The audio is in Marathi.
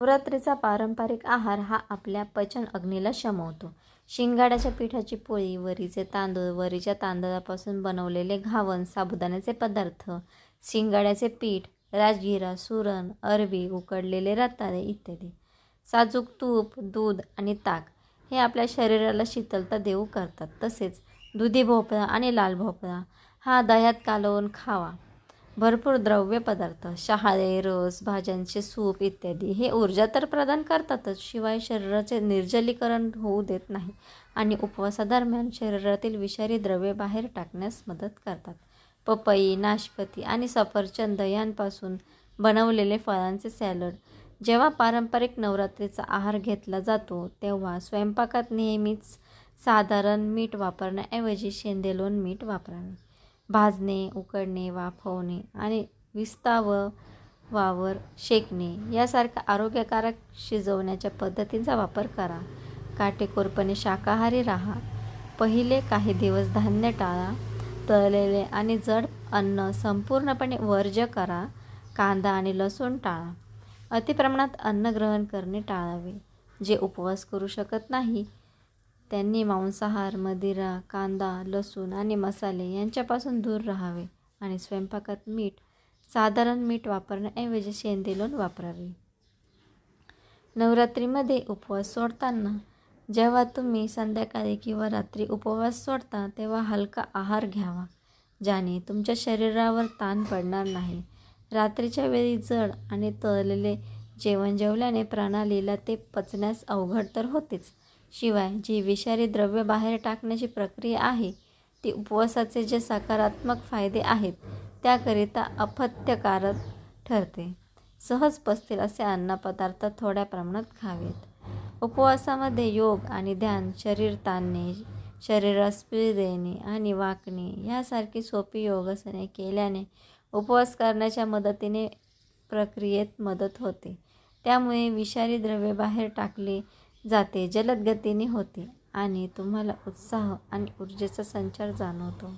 नवरात्रीचा पारंपरिक आहार हा आपल्या पचन अग्नीला शमवतो. शिंगाड्याच्या पिठाची पोळी वरीचे तांदूळ वरीच्या तांदळापासून बनवलेले घावन साबुदाण्याचे पदार्थ शिंगाड्याचे पीठ राजगिरा सुरण अरबी उकडलेले रताळे इत्यादी. साजूक तूप दूध आणि ताक हे आपल्या शरीराला शीतलता देऊ करतात. तसेच दुधी भोपळा आणि लाल भोपळा हा दह्यात कालवून खावा. भरपूर द्रव्य पदार्थ शहाळे रस भाज्यांचे सूप इत्यादी हे ऊर्जा तर प्रदान करतातच शिवाय शरीराचे निर्जलीकरण होऊ देत नाही आणि उपवासादरम्यान शरीरातील विषारी द्रव्ये बाहेर टाकण्यास मदत करतात. पपई नाशपती आणि सफरचंद यांपासून बनवलेले फळांचे सॅलड जेव्हा पारंपरिक नवरात्रीचा आहार घेतला जातो तेव्हा स्वयंपाकात नेहमीच साधारण मीठ वापरण्याऐवजी शेंदेलोण मीठ वापरावे. भाजणे उकडणे वाफवणे आणि विस्ताव वावर शेकणे यासारख्या आरोग्यकारक शिजवण्याच्या पद्धतींचा वापर करा. काटेकोरपणे शाकाहारी राहा. पहिले काही दिवस धान्य टाळा तळलेले आणि जड अन्न संपूर्णपणे वर्ज्य करा. कांदा आणि लसूण टाळा. अतिप्रमाणात अन्न ग्रहण करणे टाळावे. जे उपवास करू शकत नाही त्यांनी मांसाहार मदिरा कांदा लसूण आणि मसाले यांच्यापासून दूर राहावे आणि स्वयंपाकात मीठ साधारण मीठ वापरण्याऐवजी शेंदेलोण वापरावे. नवरात्रीमध्ये उपवास सोडताना जेव्हा तुम्ही संध्याकाळी किंवा रात्री उपवास सोडता तेव्हा हलका आहार घ्यावा ज्याने तुमच्या शरीरावर ताण पडणार नाही. रात्रीच्या वेळी जड आणि तळलेले जेवण जेवल्याने प्रणालीला ते पचण्यास अवघड तर होतेच शिवाय जी विषारी द्रव्य बाहेर टाकण्याची प्रक्रिया आहे ती उपवासाचे जे सकारात्मक फायदे आहेत त्याकरिता अपथ्यकारक ठरते. सहज पचतील असे अन्नपदार्थ थोड्या प्रमाणात खावेत. उपवासामध्ये योग आणि ध्यान शरीर ताणणे शरीरास पीळ देणे आणि वाकणे यासारखी सोपी योगासने केल्याने उपवास करण्याच्या मदतीने प्रक्रियेत मदत होते. त्यामुळे विषारी द्रव्ये बाहेर टाकली जाते जलद गतीने होते आणि तुम्हाला उत्साह आणि ऊर्जेचा संचार जाणवतो.